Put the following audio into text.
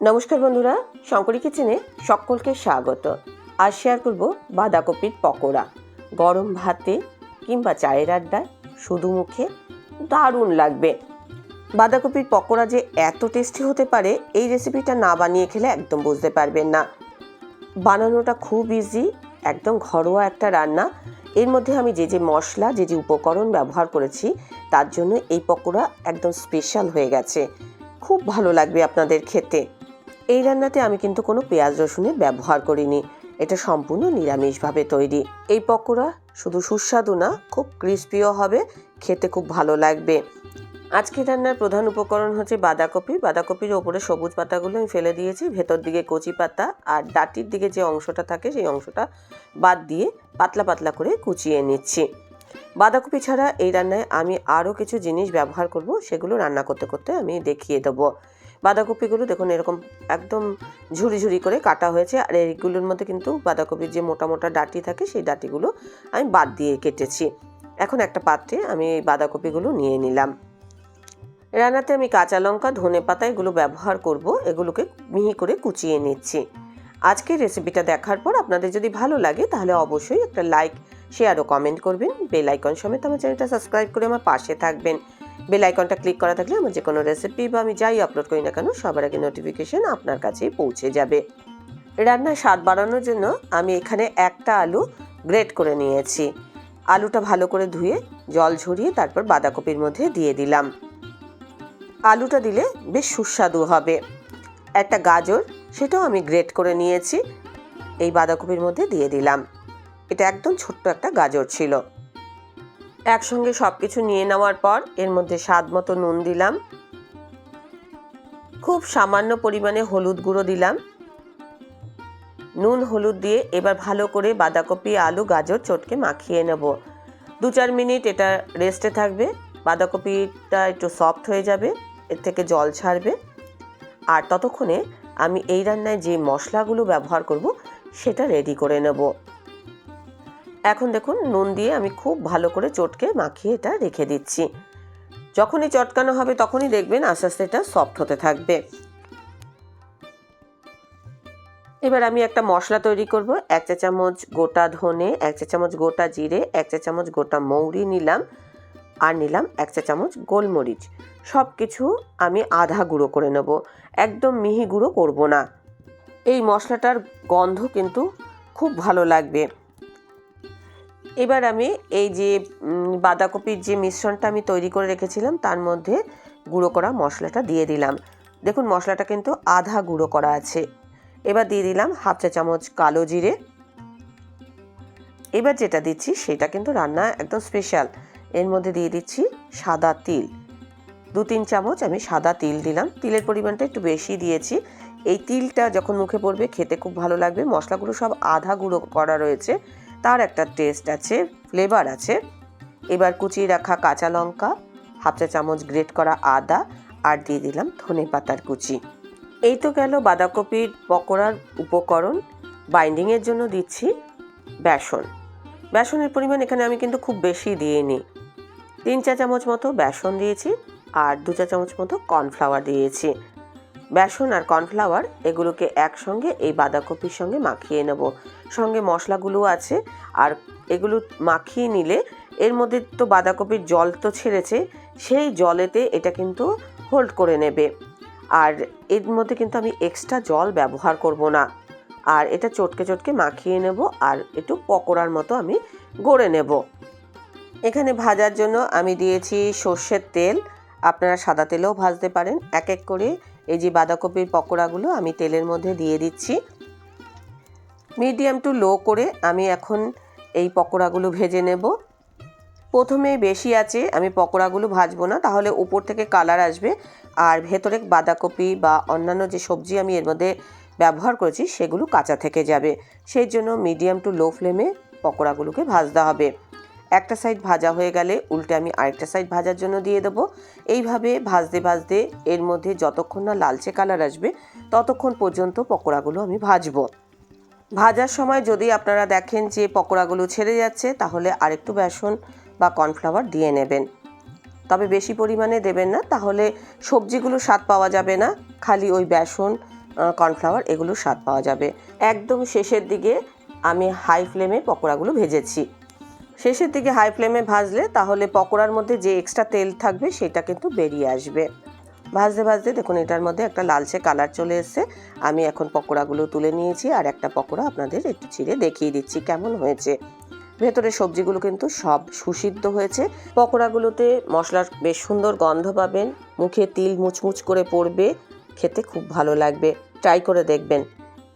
নমস্কার বন্ধুরা, শঙ্করী কিচেনে সকলকে স্বাগত। আজ শেয়ার করব বাঁধাকপির পকোড়া। গরম ভাতে কিংবা চায়ের আড্ডায় শুধু মুখে দারুণ লাগবে। বাঁধাকপির পকোড়া যে এত টেস্টি হতে পারে, এই রেসিপিটা না বানিয়ে খেলে একদম বুঝতে পারবেন না। বানানোটা খুব ইজি একদম ঘরোয়া একটা রান্না। এর মধ্যে আমি যে যে মশলা, যে যে উপকরণ ব্যবহার করেছি, তার জন্য এই পকোড়া একদম স্পেশাল হয়ে গেছে। খুব ভালো লাগবে আপনাদের খেতে। এই রান্নাতে আমি কিন্তু কোনো পেঁয়াজ রসুনের ব্যবহার করিনি। এটা সম্পূর্ণ নিরামিষভাবে তৈরি। এই পকোড়া শুধু সুস্বাদু না, খুব ক্রিস্পিও হবে, খেতে খুব ভালো লাগবে। আজকে রান্নার প্রধান উপকরণ হচ্ছে বাঁধাকপি। বাঁধাকপির ওপরে সবুজ পাতাগুলো আমি ফেলে দিয়েছি। ভেতর দিকে কচি পাতা আর ডাটির দিকে যে অংশটা থাকে, সেই অংশটা বাদ দিয়ে পাতলা পাতলা করে কুচিয়ে নিচ্ছি। বাঁধাকপি ছাড়া এই রান্নায় আমি আরও কিছু জিনিস ব্যবহার করব, সেগুলো রান্না করতে করতে আমি দেখিয়ে দেবো। বাঁধাকপিগুলো দেখুন এরকম একদম ঝুরি ঝুরি করে কাটা হয়েছে। আর এইগুলোর মধ্যে কিন্তু বাঁধাকপির যে মোটা মোটা ডাটি থাকে, সেই ডাটিগুলো আমি বাদ দিয়ে কেটেছি। এখন একটা পাত্রে আমি এই বাঁধাকপিগুলো নিয়ে নিলাম। রান্নাতে আমি কাঁচা লঙ্কা, ধনে পাতা এগুলো ব্যবহার করব। এগুলোকে মিহি করে কুচিয়ে নিচ্ছি। আজকের রেসিপিটা দেখার পর আপনাদের যদি ভালো লাগে, তাহলে অবশ্যই একটা লাইক, শেয়ার ও কমেন্ট করবেন। বেল আইকন সমেত আমার চ্যানেলটা সাবস্ক্রাইব করে আমার পাশে থাকবেন। বেল আইকনটা ক্লিক করা থাকলে আমার যে কোনো রেসিপি বা আমি যাই আপলোড করি না কেন, সবার আগে নোটিফিকেশন আপনার কাছেই পৌঁছে যাবে। রান্নার স্বাদ বাড়ানোর জন্য আমি এখানে একটা আলু গ্রেট করে নিয়েছি। আলুটা ভালো করে ধুয়ে, জল ঝরিয়ে তারপর বাঁধাকপির মধ্যে দিয়ে দিলাম। আলুটা দিলে বেশ সুস্বাদু হবে। একটা গাজর, সেটাও আমি গ্রেট করে নিয়েছি। এই বাঁধাকপির মধ্যে দিয়ে দিলাম। এটা একদম ছোট্ট একটা গাজর ছিল। একসঙ্গে সব কিছু নিয়ে নেওয়ার পর এর মধ্যে স্বাদ মতো নুন দিলাম। খুব সামান্য পরিমাণে হলুদ গুঁড়ো দিলাম। নুন হলুদ দিয়ে এবার ভালো করে বাঁধাকপি, আলু, গাজর চটকে মাখিয়ে নেব। দু চার মিনিট এটা রেস্টে থাকবে। বাঁধাকপিটা একটু সফট হয়ে যাবে, এর থেকে জল ছাড়বে। আর ততক্ষণে আমি এই রান্নায় যে মশলাগুলো ব্যবহার করব, সেটা রেডি করে নেব। এখন দেখুন, নুন দিয়ে আমি খুব ভালো করে চটকে মাখিয়ে এটা রেখে দিচ্ছি। যখনই চটকানো হবে তখনই দেখবেন আস্তে আস্তে এটা সফট হতে থাকবে। এবার আমি একটা মশলা তৈরি করব। এক চা চামচ গোটা ধনে, এক চা চামচ গোটা জিরে, এক চা চামচ গোটা মৌরি নিলাম আর নিলাম এক চা চামচ গোলমরিচ। সব কিছু আমি আধা গুঁড়ো করে নেব। একদম মিহি গুঁড়ো করব না। এই মশলাটার গন্ধ কিন্তু খুব ভালো লাগবে। এবার আমি এই যে বাঁধাকপির যে মিশ্রণটা আমি তৈরি করে রেখেছিলাম, তার মধ্যে গুঁড়ো করা মশলাটা দিয়ে দিলাম। দেখুন, মশলাটা কিন্তু আধা গুঁড়ো করা আছে। এবার দিয়ে দিলাম হাফ চা চামচ কালো জিরে। এবার যেটা দিচ্ছি, সেটা কিন্তু রান্না একদম স্পেশাল এর মধ্যে দিয়ে দিচ্ছি সাদা তিল। দু তিন চামচ আমি সাদা তিল দিলাম। তিলের পরিমাণটা একটু বেশি দিয়েছি। এই তিলটা যখন মুখে পড়বে, খেতে খুব ভালো লাগবে। মশলাগুলো সব আধা গুঁড়ো করা রয়েছে। তার একটা টেস্ট আছে ফ্লেভার আছে। এবার কুচিয়ে রাখা কাঁচা লঙ্কা, হাফ চা চামচ গ্রেট করা আদা, আর দিয়ে দিলাম ধনে পাতার কুচি। এই তো গেল বাঁধাকপির পকোড়ার উপকরণ। বাইন্ডিংয়ের জন্য দিচ্ছি বেসন। বেসনের পরিমাণ এখানে আমি কিন্তু খুব বেশি দিইনি। তিন চা চামচ মতো বেসন দিয়েছি, আর দু চা চামচ মতো কর্নফ্লাওয়ার দিয়েছি। বেসন আর কর্নফ্লাওয়ার, এগুলোকে একসঙ্গে এই বাঁধাকপির সঙ্গে মাখিয়ে নেব। সঙ্গে মশলাগুলো আছে, আর এগুলো মাখিয়ে নিলে এর মধ্যে তো বাঁধাকপির জল তো ছেড়েছে, সেই জলেতে এটা কিন্তু হোল্ড করে নেবে। আর এর মধ্যে কিন্তু আমি এক্সট্রা জল ব্যবহার করব না। আর এটা চটকে চটকে মাখিয়ে নেব, আর একটু পকোড়ার মতো আমি গড়ে নেব। এখানে ভাজার জন্য আমি দিয়েছি সর্ষের তেল আপনারা সাদা তেলেও ভাজতে পারেন। এক এক করে এই যে বাঁধাকপির পকোড়াগুলো আমি তেলের মধ্যে দিয়ে দিচ্ছি। মিডিয়াম টু লো করে আমি এখন এই পকোড়াগুলো ভেজে নেব। প্রথমে বেশি আছে, আমি পকোড়াগুলো ভাজবো না, তাহলে উপর থেকে কালার আসবে। আর ভেতরে বাঁধাকপি বা অন্যান্য যে সবজি আমি এর মধ্যে ব্যবহার করেছি, সেগুলো কাঁচা থেকে যাবে। সেই জন্য মিডিয়াম টু লো ফ্লেমে পকোড়াগুলোকে ভাজতে হবে। একটা সাইড ভাজা হয়ে গেলে উল্টে আমি আরেকটা সাইড ভাজার জন্য দিয়ে দেবো। এইভাবে ভাজতে ভাজতে এর মধ্যে যতক্ষণ না লালচে কালার আসবে, ততক্ষণ পর্যন্ত পকোড়াগুলো আমি ভাজবো। ভাজার সময় যদি আপনারা দেখেন যে পকোড়াগুলো ছেড়ে যাচ্ছে, তাহলে আরেকটু বেসন বা কর্নফ্লাওয়ার দিয়ে নেবেন। তবে বেশি পরিমাণে দেবেন না, তাহলে সবজিগুলো স্বাদ পাওয়া যাবে না, খালি ওই বেসন কর্নফ্লাওয়ার এগুলো স্বাদ পাওয়া যাবে। একদম শেষের দিকে আমি হাই ফ্লেমে পকোড়াগুলো ভেজেছি। শেষের দিকে হাই ফ্লেমে ভাজলে তাহলে পকোড়ার মধ্যে যে এক্সট্রা তেল থাকবে সেটা কিন্তু বেরিয়ে আসবে। ভাজতে ভাজতে দেখুন এটার মধ্যে একটা লালচে কালার চলে এসছে। আমি এখন পকোড়াগুলো তুলে নিয়েছি আর একটা পকোড়া আপনাদের একটু ছিঁড়ে দেখিয়ে দিচ্ছি কেমন হয়েছে। ভেতরে সবজিগুলো কিন্তু সব সুসিদ্ধ হয়েছে। পকোড়াগুলোতে মশলার বেশ সুন্দর গন্ধ পাবেন। মুখে তিল মুচমুচ করে পড়বে। খেতে খুব ভালো লাগবে। ট্রাই করে দেখবেন।